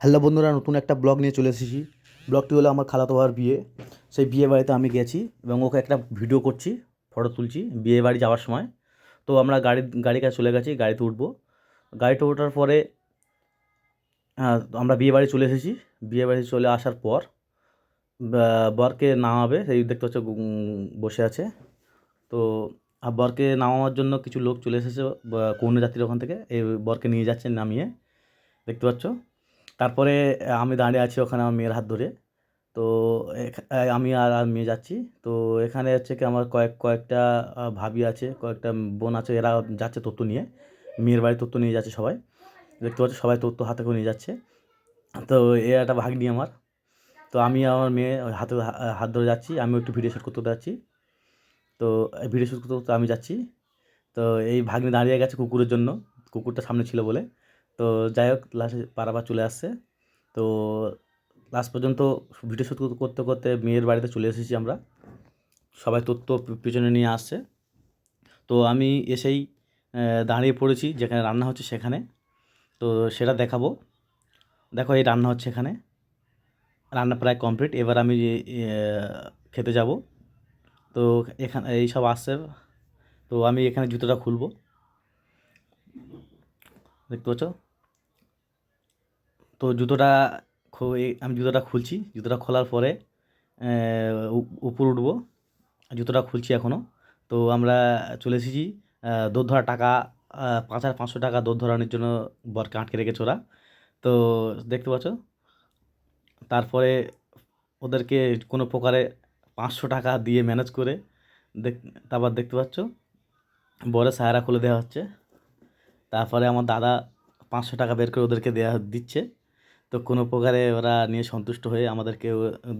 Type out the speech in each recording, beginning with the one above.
Hello বন্ধুরা নতুন একটা ব্লগ নিয়ে চলে এসেছি। ব্লগটি হলো আমার খালাতো ভাইয়ের বিয়ে। সেই বিয়ে বাড়িতে আমি গেছি এবং ওকে একটা ভিডিও করছি ফটো তুলছি বিয়ে বাড়ি যাওয়ার সময়। তো আমরা গাড়ি গাড়ি কাছে চলে গেছি গাড়িতে উঠবো। গাড়িতে ওঠার পরে হ্যাঁ, আমরা বিয়ে বাড়ি চলে এসেছি। বিয়ে বাড়ি চলে আসার পর বরকে নামাবে সেই দেখতে হচ্ছে বসে আছে। তো বরকে নামানোর জন্য কিছু লোক চলে এসেছে কন্যা যাত্রীর ওখান থেকে। এই বরকে নিয়ে যাচ্ছে নামিয়ে। দেখতে পাচ্ছ? তারপরে আমি দাঁড়িয়ে আছি ওখানে আমার মেয়ের হাত ধরে। তো আমি আর আর মেয়ে যাচ্ছি। তো, এখানে হচ্ছে কি আমার কয়েক, কয়েকটা ভাবি আছে, কয়েকটা বোন আছে, এরা যাচ্ছে তত্ত্ব নিয়ে। মেয়ের বাড়ি তত্ত্ব নিয়ে যাচ্ছে সবাই। দেখতে পাচ্ছ, সবাই তত্ত্ব হাতে করে নিয়ে যাচ্ছে। তো, এ একটা ভাগ্নি আমার। তো, আমি আমার মেয়ে হাতে হাত ধরে যাচ্ছি। আমি একটু ভিডিও শ্যুট করতে যাচ্ছি। তো, ভিডিও শ্যুট করতে করতে আমি যাচ্ছি। তো, এই ভাগ্নি দাঁড়িয়ে গেছে কুকুরের জন্য। কুকুরটা সামনে ছিল বলে। তো যাই হোক লাস্টে পারাবার চলে আসছে। তো লাস্ট পর্যন্ত ভিডিও শ্যুট করতে করতে মেয়ের বাড়িতে চলে এসেছি আমরা। সবাই তথ্য পিছনে নিয়ে আসছে। তো আমি এসেই দাঁড়িয়ে পড়েছি, যেখানে রান্না হচ্ছে সেখানে। তো সেটা দেখাবো। দেখো এই রান্না হচ্ছে এখানে। রান্না প্রায় কমপ্লিট এবার আমি খেতে যাব। তো এখানে, এই সব আসছে। তো আমি এখানে জুতোটা খুলবো। দেখতে পাচ্ছ? তো জুতোটা আমি জুতোটা খুলছি। জুতোটা খোলার পরে উপর উঠবো। জুতোটা খুলছি এখনও তো আমরা চলে এসেছি দৌড় ধরা টাকা পাঁচ হাজার পাঁচশো টাকা দৌড় ধরানোর জন্য বরকে আটকে রেখেছে ওরা। তো দেখতে পাচ্ছ? তারপরে ওদেরকে কোনো প্রকারে পাঁচশো টাকা দিয়ে ম্যানেজ করে দেখ, তারপর দেখতে পাচ্ছ? বরের সায়ারা খুলে দেওয়া হচ্ছে। তারপরে আমার দাদা পাঁচশো টাকা বের করে ওদেরকে দেওয়া দিচ্ছে। তো কোনো প্রকারে ওরা নিয়ে সন্তুষ্ট হয়ে আমাদেরকে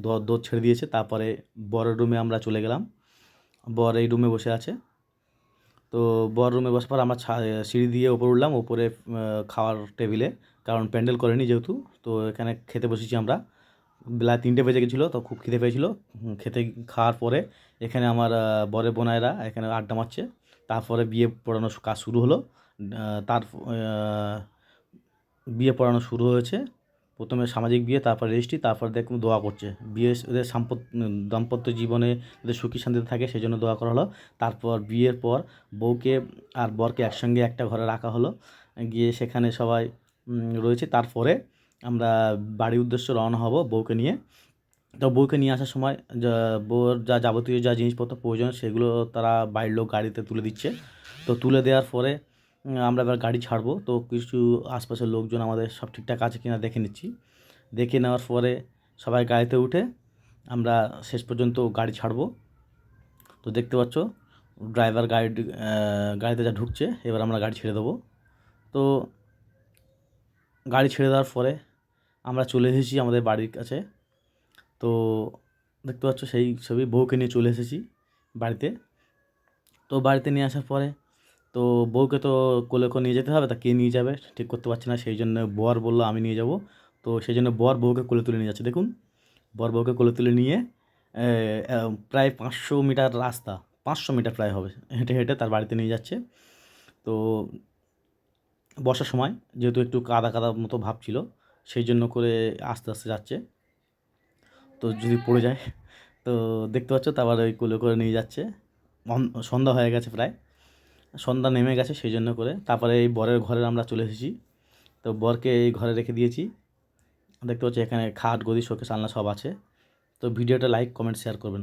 দ- দৌড় ছেড়ে দিয়েছে। তারপরে বড় রুমে আমরা চলে গেলাম। বর এই রুমে বসে আছে। তো বর রুমে বসার পর আমরা সিঁড়ি দিয়ে ওপর উঠলাম। ওপরে খাওয়ার টেবিলে কারণ প্যান্ডেল করেনি যেহেতু। তো এখানে খেতে বসেছি আমরা। বেলা তিনটে বেজে গেছিল তো খুব খিদে পেয়েছিলো। খেতে খাওয়ার পরে এখানে আমার আহ, বরের বোনাইরা এখানে আড্ডা মারছে। তারপরে বিয়ে পড়ানো কাজ শুরু হলো। তার বিয়ে পড়ানো শুরু হয়েছে। প্রথমে সামাজিক বিয়ে, তারপর রেজিস্ট্রি, তারপর দেখুন দোয়া করছে। বিয়ে ওদের সাম্পত, দাম্পত্য জীবনে ওদের সুখী শান্তিতে থাকে সেই জন্য দোয়া করা হলো। তারপর বিয়ের পর বউকে আর বরকে একসঙ্গে একটা ঘরে রাখা হলো। গিয়ে সেখানে সবাই রয়েছে। তারপরে আমরা বাড়ির উদ্দেশ্যে রওনা হব বউকে নিয়ে। তো বউকে নিয়ে আসার সময় বউর যা যাবতীয় যা জিনিসপত্র প্রয়োজন, সেগুলো তারা বাড়ির লোক গাড়িতে তুলে দিচ্ছে। তো তুলে দেওয়ার পরে আমরা এবার গাড়ি ছাড়বো। তো কিছু আশপাশের লোকজন আমাদের সব ঠিকঠাক আছে কিনা দেখে নিচ্ছি। দেখে নেওয়ার পরে সবাই গাড়িতে উঠে আমরা শেষ পর্যন্ত গাড়ি ছাড়বো। তো দেখতে পাচ্ছ, ড্রাইভার গাড়ি গাড়িতে যা ঢুকছে, এবার আমরা গাড়ি ছেড়ে দেবো। তো গাড়ি ছেড়ে দেওয়ার পরে আমরা চলে এসেছি আমাদের বাড়ির কাছে। তো দেখতে পাচ্ছ, সেই ছবি বউকে নিয়ে চলে এসেছি বাড়িতে। তো বাড়িতে নিয়ে আসার পরে তো বউকে তো কোলে করে নিয়ে যেতে হবে, তা কে নিয়ে যাবে? ঠিক করতে পারছি না সেই জন্য বর বলল আমি নিয়ে যাব। তো সেই জন্য বর বউকে কোলে তুলে নিয়ে যাচ্ছে। দেখুন, বর বউকে কোলে তুলে নিয়ে প্রায় পাঁচশো মিটার রাস্তা, পাঁচশো মিটার প্রায় হবে, হেঁটে হেঁটে তার বাড়িতে নিয়ে যাচ্ছে। তো বর্ষার সময় যেহেতু একটু কাদা কাদা মতো ভাব ছিল সেই জন্য করে আস্তে আস্তে যাচ্ছে। তো যদি পড়ে যায়, তো দেখতে পাচ্ছ, তারপর ওই কোলে করে নিয়ে যাচ্ছে। সন্ধ্যা হয়ে গেছে প্রায়। সন্ধ্যা নেমে গেছে সেই জন্য করে। তারপরে এই বরের ঘরে আমরা চলে এসেছি। তো বরকে এই ঘরে রেখে দিয়েছি। দেখতে পাচ্ছি এখানে খাট, গদি, শোকেস, আলনা সব আছে। তো ভিডিওটা লাইক, কমেন্ট, শেয়ার করবেন।